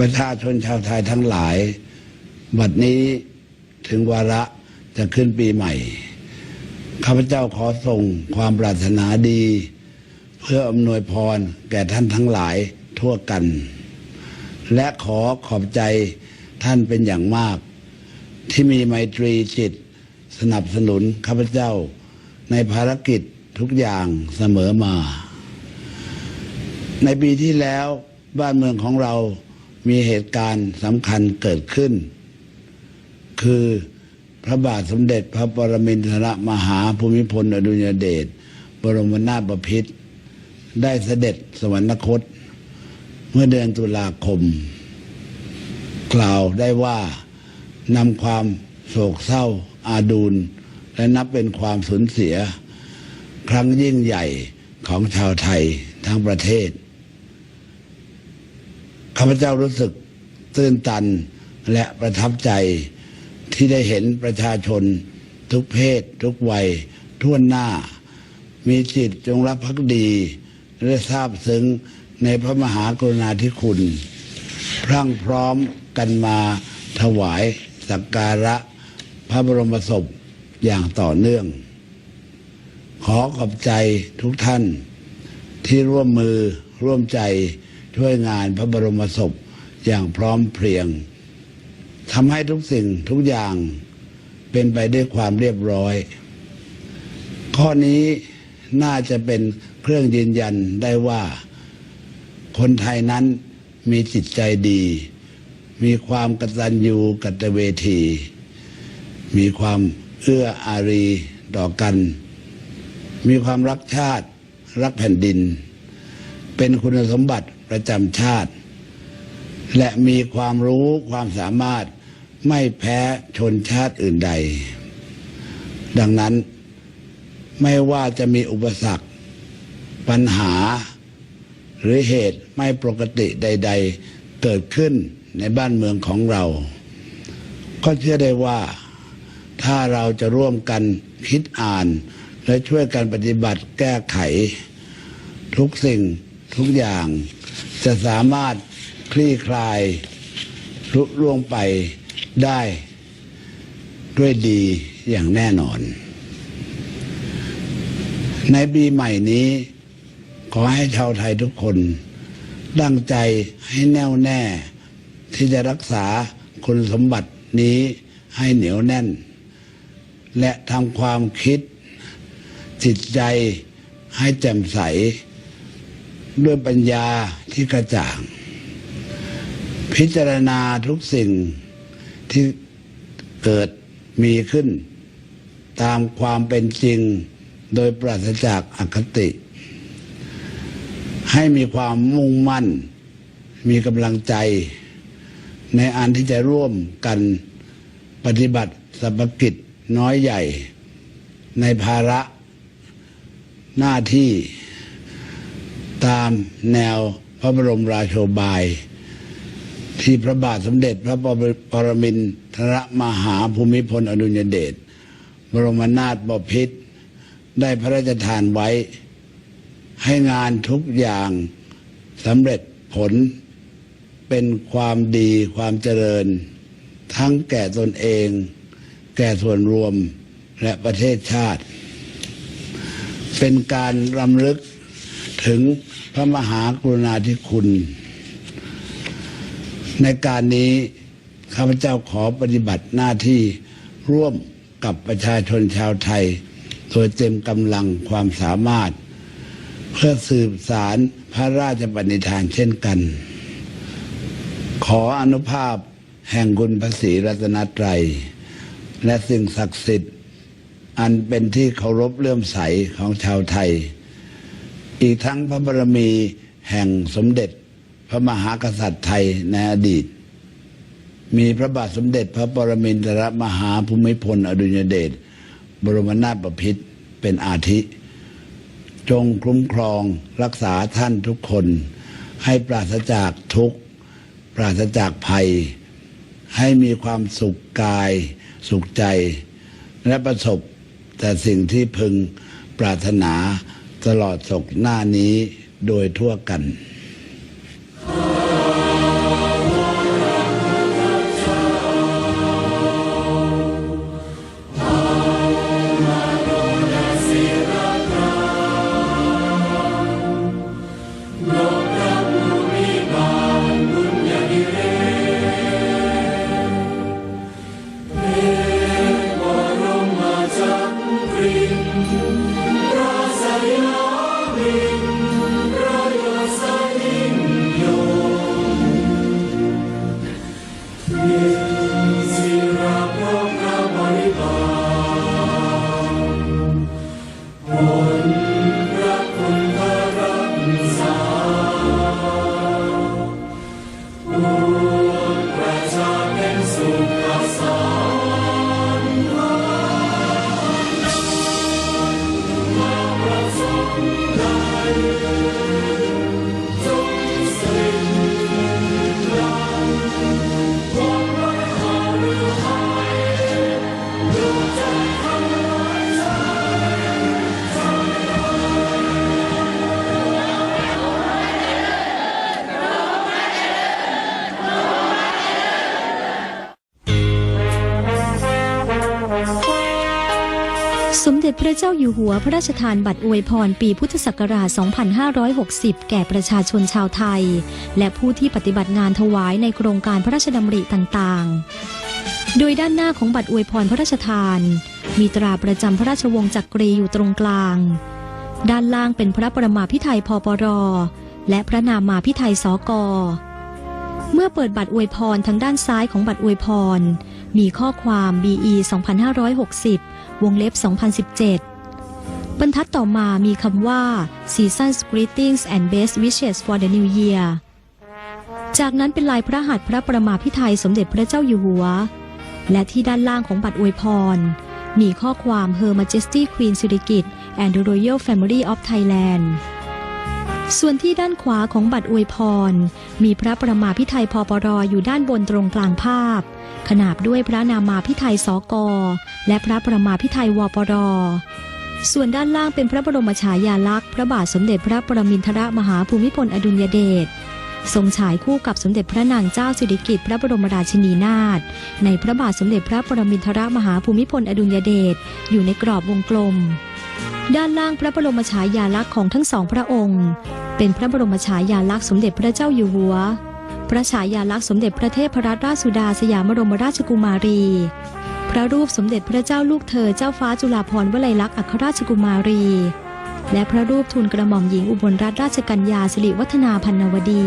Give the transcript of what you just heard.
ประชาชนชาวไทยทั้งหลาย บัดนี้ถึงวาระจะขึ้นปีใหม่ ข้าพเจ้าขอส่งความปรารถนาดี เพื่ออำนวยพรแก่ท่านทั้งหลายทั่วกัน และขอขอบใจท่านเป็นอย่างมาก ที่มีไมตรีจิต สนับสนุนข้าพเจ้าในภารกิจทุกอย่างเสมอมา ในปีที่แล้วบ้านเมืองของเรา มีเหตุการณ์สำคัญเกิดขึ้น คือพระบาทสมเด็จพระปรมินทรมหาภูมิพลอดุลยเดชบรมนาถบพิตรได้เสด็จสวรรคต เมื่อเดือนตุลาคม กล่าวได้ว่านำความโศกเศร้าอาดูลและนับเป็นความสูญเสีย ครั้งยิ่งใหญ่ของชาวไทยทั้งประเทศ ข้าพเจ้ารู้สึกตื้นตันและประทับใจที่ได้เห็นประชาชน ทุกเพศ ทุกวัยทั่วหน้า มีจิตจงรักภักดี และทราบซึ้งในพระมหากรุณาธิคุณ พรั่งพร้อมกันมาถวายสักการะพระบรมศพอย่างต่อเนื่อง ขอขอบใจทุกท่านที่ร่วมมือร่วมใจ ช่วยงานพระบรมศพอย่างพร้อมเพรียงทำให้ทุกสิ่งทุกอย่างเป็นไปด้วยความเรียบร้อย ข้อนี้น่าจะเป็นเครื่องยืนยันได้ว่า คนไทยนั้นมีจิตใจดี มีความกตัญญูกตเวที มีความเอื้ออารีต่อกัน มีความรักชาติรักแผ่นดิน เป็นคุณสมบัติ ประจำชาติ และมีความรู้ความสามารถไม่แพ้ชนชาติอื่นใด ดังนั้นไม่ว่าจะมีอุปสรรค ปัญหา หรือเหตุไม่ปกติใด ๆ เกิดขึ้นในบ้านเมืองของเรา ก็เชื่อได้ว่าถ้าเราจะร่วมกันคิดอ่าน และช่วยกันปฏิบัติแก้ไข ทุกสิ่งทุกอย่าง จะสามารถคลี่คลายลุล่วงไปได้ด้วยดีอย่างแน่นอน ในปีใหม่นี้ ขอให้ชาวไทยทุกคนตั้งใจให้แน่วแน่ ที่จะรักษาคุณสมบัตินี้ให้เหนียวแน่น และทำความคิดจิตใจให้แจ่มใส ด้วยปัญญาที่กระจ่าง พิจารณาทุกสิ่งที่เกิดมีขึ้น ตามความเป็นจริงโดยปราศจากอคติ ให้มีความมุ่งมั่น มีกำลังใจ ในอันที่จะร่วมกันปฏิบัติสัพกิจน้อยใหญ่ ในภาระหน้าที่ ตามแนวพระบรมราโชบาย ที่พระบาทสมเด็จพระปรมินทรมหาภูมิพลอดุลยเดชบรมนาถบพิตรได้พระราชทานไว้ ให้งานทุกอย่างสำเร็จผลเป็นความดีความเจริญ ทั้งแก่ตนเอง แก่ส่วนรวมและประเทศชาติ เป็นการรำลึกถึง พระมหากรุณาธิคุณ ในการนี้ข้าพเจ้าขอปฏิบัติหน้าที่ร่วมกับประชาชนชาวไทย โดยเต็มกำลังความสามารถ เพื่อสืบสารพระราชปณิธานเช่นกัน ขออนุภาพแห่งคุณพระศรีรัตนตรัย และสิ่งศักดิ์สิทธิ์ อันเป็นที่เคารพเลื่อมใสของชาวไทย อีกทั้งพระบรมีแห่งสมเด็จพระมหากษัตริย์ไทยในอดีต มีพระบาทสมเด็จพระปรมินทรมหาภูมิพลอดุลยเดชบรมนาถบพิตรเป็นอาทิ จงคุ้มครองรักษาท่านทุกคน ให้ปราศจากทุกข์ ปราศจากภัย ให้มีความสุขกาย สุขใจ และประสบแต่สิ่งที่พึงปรารถนา ตลอดศกหน้านี้โดยทั่วกัน สมเด็จพระเจ้าอยู่หัวพระราชทานบัตรอวยพรปีพุทธศักราช 2560 แก่ประชาชนชาวไทย และผู้ที่ปฏิบัติงานถวายในโครงการพระราชดำริต่างๆ โดยด้านหน้าของบัตรอวยพรพระราชทาน มีตราประจำพระราชวงศ์จักรีอยู่ตรงกลาง ด้านล่างเป็นพระประมาพิไทยพปร และพระนามาพิไทยสก เมื่อเปิดบัตรอวยพรทางด้านซ้ายของบัตรอวยพร มีข้อความ BE 2560 วงเล็บ 2017 บรรทัดต่อมามีคำว่า Season's Greetings and Best Wishes for the New Year จากนั้นเป็นลายพระหัตถ์พระประมาพิไทยสมเด็จพระเจ้าอยู่หัว และที่ด้านล่างของบัตรอวยพร มีข้อความ Her Majesty Queen Sirikit and the Royal Family of Thailand ส่วนที่ด้านขวาของบัตรอวยพร มีพระประมาพิไทยพปรอยู่ด้านบนตรงกลางภาพ ขนาบด้วยพระนามาพิไทยสกและพระประมาพิไทยวปรส่วนด้านล่างเป็นพระบรมฉายาลักษณ์พระบาทสมเด็จพระปรมินทรมหาภูมิพลอดุลยเดชทรงฉายคู่กับสมเด็จพระนางเจ้าสิริกิติ์พระบรมราชินีนาถในพระบาทสมเด็จพระปรมินทรมหาภูมิพลอดุลยเดชอยู่ในกรอบวงกลม ด้านล่างพระบรมฉายาลักษณ์ของทั้งสองพระองค์ เป็นพระบรมฉายาลักษณ์สมเด็จพระเจ้าอยู่หัว พระฉายาลักษณ์สมเด็จพระเทพรัตนราชสุดาสยามบรมราชกุมารี พระรูปสมเด็จพระเจ้าลูกเธอเจ้าฟ้าจุฬาภรณ์วลัยลักษณ์อัครราชกุมารี และพระรูปทูลกระหม่อมหญิงอุบลรัตนราชกัญญาสิริวัฒนาพันนวดี